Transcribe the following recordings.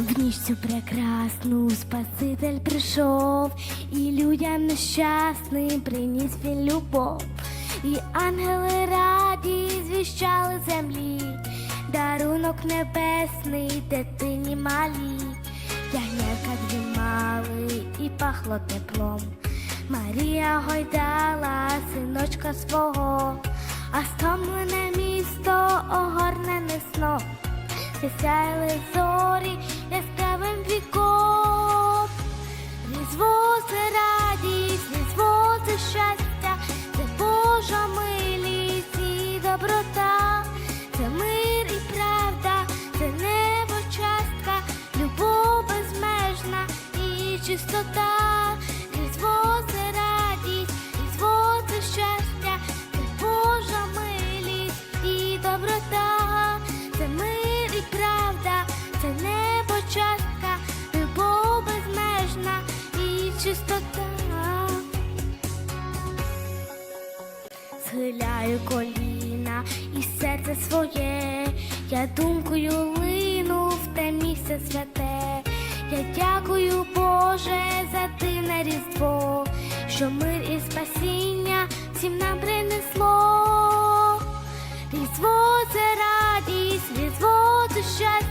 В ніч цю прекрасну Спаситель прийшов, і людям нещасним приніс він любов, і ангели раді звіщали землі, дарунок небесний дитині малій, ягнятка дрімали і пахло теплом. Марія гойдала синочка свого, а стомлене Сяяли зорі яскравим віком. Це радість, це щастя, це Божа милість і доброта, це мир і правда, це небо частка, любов безмежна і чистота. Схиляю коліна і серце своє, я думкою лину в те місце святе. Я дякую, Боже, за дивне різдво, що мир і спасіння всім нам принесло. Різдво це радість, різдво це щастя,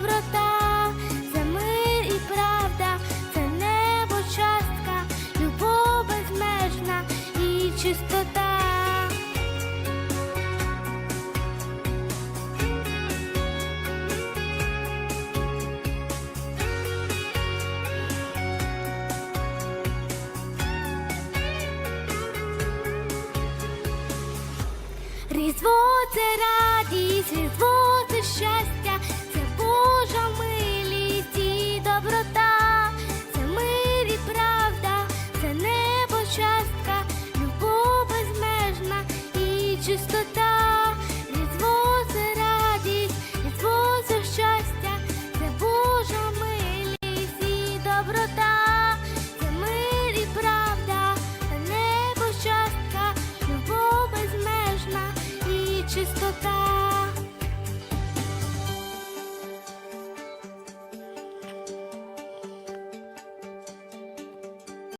доброта, це мир і правда, це небо частка, любов безмежна і чистота. Різдво це радість, різдво це щастя, небо